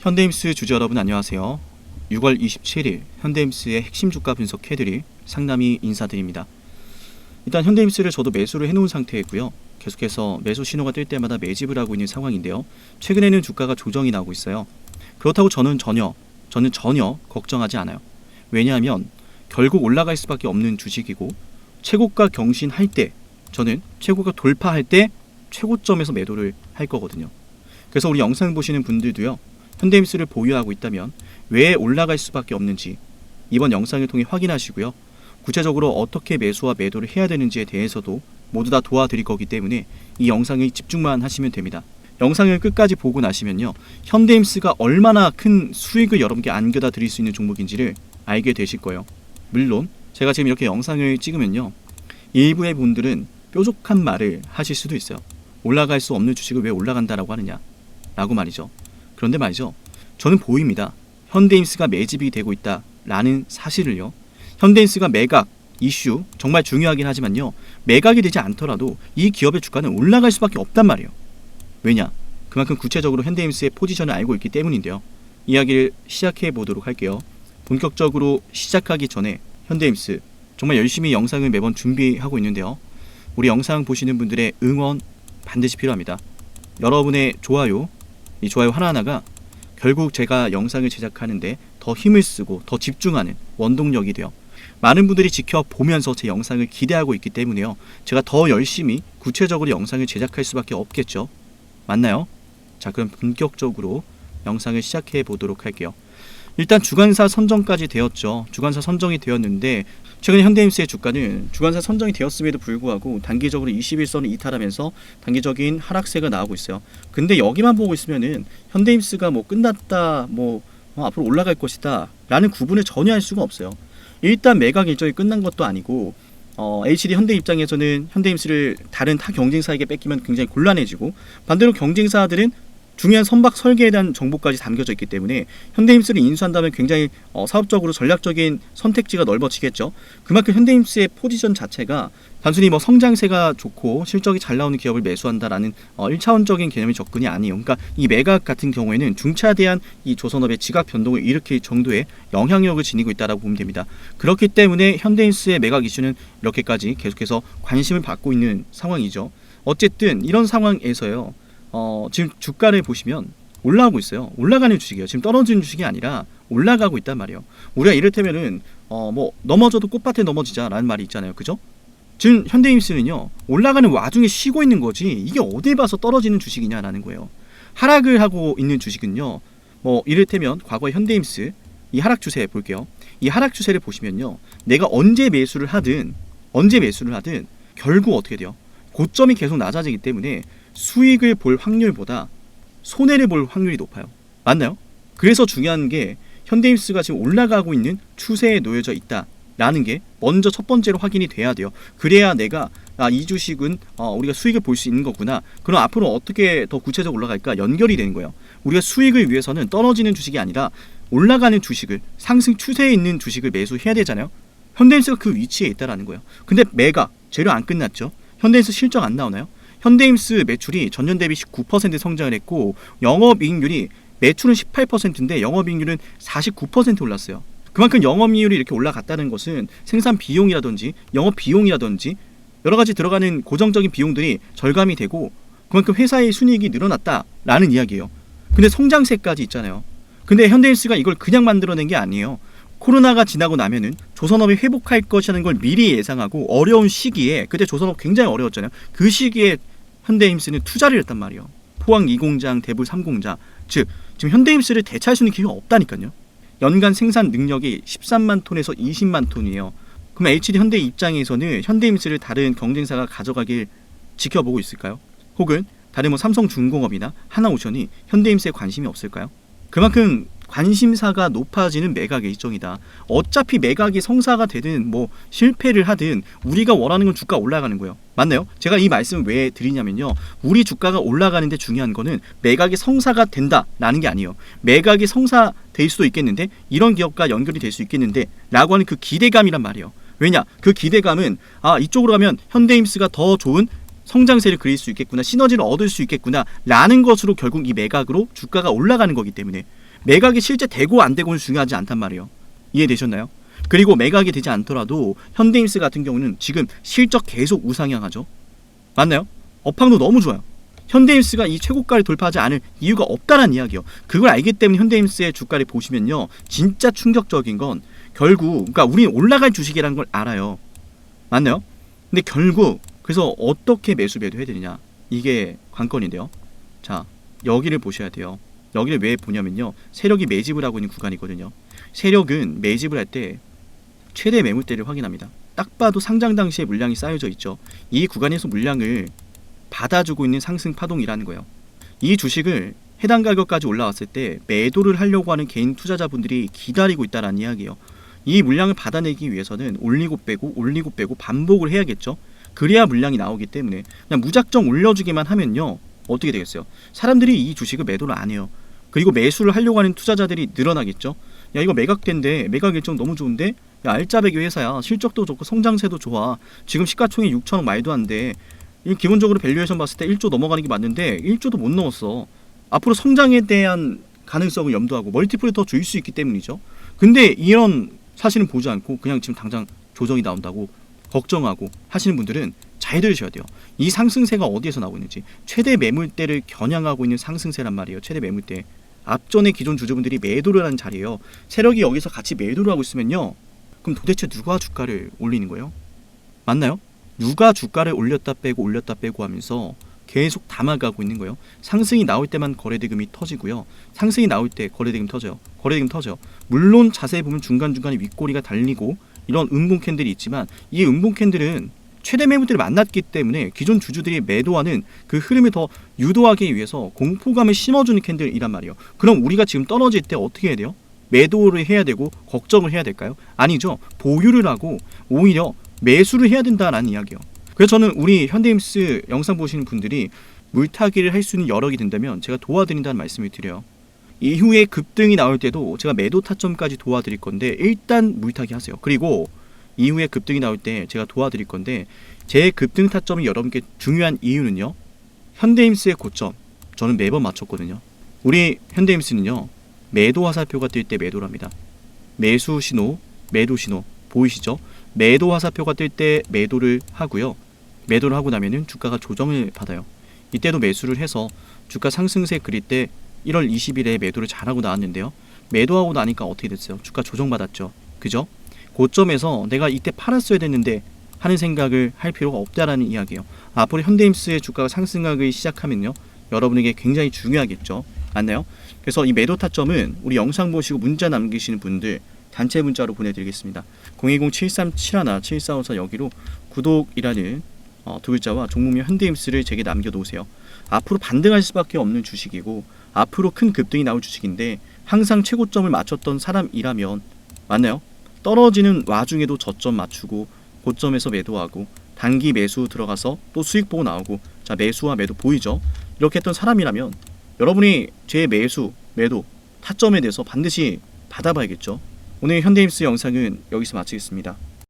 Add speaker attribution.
Speaker 1: 현대임스 주주 여러분 안녕하세요. 6월 27일 현대임스의 핵심 주가 분석해드릴 상남이 인사드립니다. 일단 현대임스를 저도 매수를 해놓은 상태이고요. 계속해서 매수 신호가 뜰 때마다 매집을 하고 있는 상황인데요. 최근에는 주가가 조정이 나오고 있어요. 그렇다고 저는 전혀 저는 전혀 걱정하지 않아요. 왜냐하면 결국 올라갈 수밖에 없는 주식이고 최고가 경신할 때 저는 최고가 돌파할 때 최고점에서 매도를 할 거거든요. 그래서 우리 영상 보시는 분들도요. 현대임스를 보유하고 있다면 왜 올라갈 수밖에 없는지 이번 영상을 통해 확인하시고요. 구체적으로 어떻게 매수와 매도를 해야 되는지에 대해서도 모두 다 도와드릴 거기 때문에 이 영상을 집중만 하시면 됩니다. 영상을 끝까지 보고 나시면요. 현대임스가 얼마나 큰 수익을 여러분께 안겨다 드릴 수 있는 종목인지를 알게 되실 거예요. 물론 제가 지금 이렇게 영상을 찍으면요. 일부의 분들은 뾰족한 말을 하실 수도 있어요. 올라갈 수 없는 주식을 왜 올라간다라고 하느냐. 라고 말이죠. 그런데 말이죠. 저는 보입니다. 현대임스가 매집이 되고 있다라는 사실을요. 현대임스가 매각 이슈 정말 중요하긴 하지만요. 매각이 되지 않더라도 이 기업의 주가는 올라갈 수밖에 없단 말이에요. 왜냐? 그만큼 구체적으로 현대임스의 포지션을 알고 있기 때문인데요. 이야기를 시작해 보도록 할게요. 본격적으로 시작하기 전에 현대임스 정말 열심히 영상을 매번 준비하고 있는데요. 우리 영상 보시는 분들의 응원 반드시 필요합니다. 여러분의 좋아요, 이 좋아요 하나하나가 결국 제가 영상을 제작하는데 더 힘을 쓰고 더 집중하는 원동력이 돼요. 많은 분들이 지켜보면서 제 영상을 기대하고 있기 때문에요. 제가 더 열심히 구체적으로 영상을 제작할 수밖에 없겠죠. 맞나요? 자, 그럼 본격적으로 영상을 시작해 보도록 할게요. 일단 주간사 선정까지 되었죠. 주간사 선정이 되었는데 최근 현대임스의 주가는 주간사 선정이 되었음에도 불구하고 단기적으로 21선을 이탈하면서 단기적인 하락세가 나오고 있어요. 근데 여기만 보고 있으면은 현대임스가 뭐 끝났다, 뭐 어, 앞으로 올라갈 것이다 라는 구분을 전혀 할 수가 없어요. 일단 매각 일정이 끝난 것도 아니고 어, HD 현대 입장에서는 현대임스를 다른 타 경쟁사에게 뺏기면 굉장히 곤란해지고 반대로 경쟁사들은 중요한 선박 설계에 대한 정보까지 담겨져 있기 때문에 현대임스를 인수한다면 굉장히 어, 사업적으로 전략적인 선택지가 넓어지겠죠. 그만큼 현대임스의 포지션 자체가 단순히 뭐 성장세가 좋고 실적이 잘 나오는 기업을 매수한다라는 어, 1차원적인 개념의 접근이 아니에요. 그러니까 이 매각 같은 경우에는 중차대한 이 조선업의 지각 변동을 일으킬 정도의 영향력을 지니고 있다라고 보면 됩니다. 그렇기 때문에 현대임스의 매각 이슈는 이렇게까지 계속해서 관심을 받고 있는 상황이죠. 어쨌든 이런 상황에서요. 어, 지금 주가를 보시면 올라가고 있어요. 올라가는 주식이에요. 지금 떨어지는 주식이 아니라 올라가고 있단 말이에요. 우리가 이를테면은 어, 뭐 넘어져도 꽃밭에 넘어지자라는 말이 있잖아요. 그죠? 지금 현대임스는요 올라가는 와중에 쉬고 있는 거지 이게 어딜 봐서 떨어지는 주식이냐라는 거예요. 하락을 하고 있는 주식은요 뭐 이를테면 과거의 현대임스 이 하락 추세 볼게요. 이 하락 추세를 보시면요 내가 언제 매수를 하든 언제 매수를 하든 결국 어떻게 돼요? 고점이 계속 낮아지기 때문에 수익을 볼 확률보다 손해를 볼 확률이 높아요. 맞나요? 그래서 중요한 게 현대임스가 지금 올라가고 있는 추세에 놓여져 있다 라는 게 먼저 첫 번째로 확인이 돼야 돼요. 그래야 내가 아, 이 주식은 어, 우리가 수익을 볼 수 있는 거구나. 그럼 앞으로 어떻게 더 구체적으로 올라갈까 연결이 되는 거예요. 우리가 수익을 위해서는 떨어지는 주식이 아니라 올라가는 주식을 상승 추세에 있는 주식을 매수해야 되잖아요. 현대임스가 그 위치에 있다라는 거예요. 근데 매각 재료 안 끝났죠. 현대임스 실적 안 나오나요? 현대임스 매출이 전년 대비 19% 성장을 했고 영업이익률이 매출은 18%인데 영업이익률은 49% 올랐어요. 그만큼 영업이익률이 이렇게 올라갔다는 것은 생산 비용이라든지 영업 비용이라든지 여러 가지 들어가는 고정적인 비용들이 절감이 되고 그만큼 회사의 순이익이 늘어났다라는 이야기예요. 근데 성장세까지 있잖아요. 근데 현대인스가 이걸 그냥 만들어낸 게 아니에요. 코로나가 지나고 나면은 조선업이 회복할 것이라는 걸 미리 예상하고 어려운 시기에 그때 조선업 굉장히 어려웠잖아요. 그 시기에 현대임스는 투자를 했단 말이에요. 포항 2공장, 대불 3공장. 즉 지금 현대임스를 대체할 수 있는 기회가 없다니까요. 연간 생산 능력이 13만 톤에서 20만 톤이에요. 그럼 HD 현대 입장에서는 현대임스를 다른 경쟁사가 가져가길 지켜보고 있을까요? 혹은 다른 뭐 삼성중공업이나 하나오션이 현대임스에 관심이 없을까요? 그만큼 관심사가 높아지는 매각의 일정이다. 어차피 매각이 성사가 되든 뭐 실패를 하든 우리가 원하는 건 주가 올라가는 거예요. 맞나요? 제가 이 말씀을 왜 드리냐면요. 우리 주가가 올라가는데 중요한 거는 매각이 성사가 된다라는 게 아니에요. 매각이 성사될 수도 있겠는데 이런 기업과 연결이 될 수 있겠는데 라고 하는 그 기대감이란 말이에요. 왜냐? 그 기대감은 아 이쪽으로 가면 현대임스가 더 좋은 성장세를 그릴 수 있겠구나 시너지를 얻을 수 있겠구나 라는 것으로 결국 이 매각으로 주가가 올라가는 거기 때문에 매각이 실제 되고 안 되고는 중요하지 않단 말이에요. 이해되셨나요? 그리고 매각이 되지 않더라도 현대임스 같은 경우는 지금 실적 계속 우상향하죠. 맞나요? 업황도 너무 좋아요. 현대임스가 이 최고가를 돌파하지 않을 이유가 없다는 이야기요. 그걸 알기 때문에 현대임스의 주가를 보시면요, 진짜 충격적인 건 결국, 그러니까 우리는 올라갈 주식이라는 걸 알아요. 맞나요? 근데 결국 그래서 어떻게 매수 매도해야 되느냐 이게 관건인데요. 자 여기를 보셔야 돼요. 여기를 왜 보냐면요. 세력이 매집을 하고 있는 구간이거든요. 세력은 매집을 할 때 최대 매물대를 확인합니다. 딱 봐도 상장 당시에 물량이 쌓여져 있죠. 이 구간에서 물량을 받아주고 있는 상승 파동이라는 거예요. 이 주식을 해당 가격까지 올라왔을 때 매도를 하려고 하는 개인 투자자분들이 기다리고 있다는 이야기예요. 이 물량을 받아내기 위해서는 올리고 빼고 올리고 빼고 반복을 해야겠죠. 그래야 물량이 나오기 때문에 그냥 무작정 올려주기만 하면요 어떻게 되겠어요? 사람들이 이 주식을 매도를 안 해요. 그리고 매수를 하려고 하는 투자자들이 늘어나겠죠. 야 이거 매각된데 매각 일정 너무 좋은데? 야 알짜배기 회사야. 실적도 좋고 성장세도 좋아. 지금 시가총액 6천억 말도 안 돼. 이 기본적으로 밸류에이션 봤을 때 1조 넘어가는 게 맞는데 1조도 못 넘었어. 앞으로 성장에 대한 가능성을 염두하고 멀티플을 더 줄 수 있기 때문이죠. 근데 이런 사실은 보지 않고 그냥 지금 당장 조정이 나온다고 걱정하고 하시는 분들은 잘 들으셔야 돼요. 이 상승세가 어디에서 나오고 있는지 최대 매물대를 겨냥하고 있는 상승세란 말이에요. 최대 매물대. 앞전에 기존 주주분들이 매도를 하는 자리예요. 세력이 여기서 같이 매도를 하고 있으면요. 그럼 도대체 누가 주가를 올리는 거예요? 맞나요? 누가 주가를 올렸다 빼고 올렸다 빼고 하면서 계속 담아가고 있는 거예요. 상승이 나올 때만 거래대금이 터지고요. 상승이 나올 때 거래대금 터져요. 거래대금 터져요. 물론 자세히 보면 중간중간에 윗꼬리가 달리고 이런 음봉 캔들이 있지만 이 음봉 캔들은 최대 매물들을 만났기 때문에 기존 주주들이 매도하는 그 흐름을 더 유도하기 위해서 공포감을 심어주는 캔들이란 말이에요. 그럼 우리가 지금 떨어질 때 어떻게 해야 돼요? 매도를 해야 되고 걱정을 해야 될까요? 아니죠. 보유를 하고 오히려 매수를 해야 된다라는 이야기예요. 그래서 저는 우리 현대임스 영상 보시는 분들이 물타기를 할 수 있는 여력이 된다면 제가 도와드린다는 말씀을 드려요. 이후에 급등이 나올 때도 제가 매도 타점까지 도와드릴 건데 일단 물타기 하세요. 그리고 이후에 급등이 나올 때 제가 도와드릴 건데 제 급등 타점이 여러분께 중요한 이유는요. 현대임스의 고점 저는 매번 맞췄거든요. 우리 현대임스는요. 매도 화살표가 뜰 때 매도를 합니다. 매수 신호, 매도 신호 보이시죠? 매도 화살표가 뜰 때 매도를 하고요. 매도를 하고 나면은 주가가 조정을 받아요. 이때도 매수를 해서 주가 상승세 그릴 때 1월 20일에 매도를 잘하고 나왔는데요. 매도하고 나니까 어떻게 됐어요? 주가 조정받았죠. 그죠? 고점에서 내가 이때 팔았어야 됐는데 하는 생각을 할 필요가 없다라는 이야기예요. 앞으로 현대임스의 주가가 상승하기 시작하면요. 여러분에게 굉장히 중요하겠죠. 맞나요? 그래서 이 매도 타점은 우리 영상 보시고 문자 남기시는 분들 단체 문자로 보내드리겠습니다. 010-7371-7454 여기로 구독이라는 어, 두 글자와 종목명 현대임스를 제게 남겨놓으세요. 앞으로 반등할 수밖에 없는 주식이고 앞으로 큰 급등이 나올 주식인데 항상 최고점을 맞췄던 사람이라면 맞나요? 떨어지는 와중에도 저점 맞추고 고점에서 매도하고 단기 매수 들어가서 또 수익 보고 나오고 자 매수와 매도 보이죠? 이렇게 했던 사람이라면 여러분이 제 매수 매도 타점에 대해서 반드시 받아봐야겠죠. 오늘 현대임스 영상은 여기서 마치겠습니다.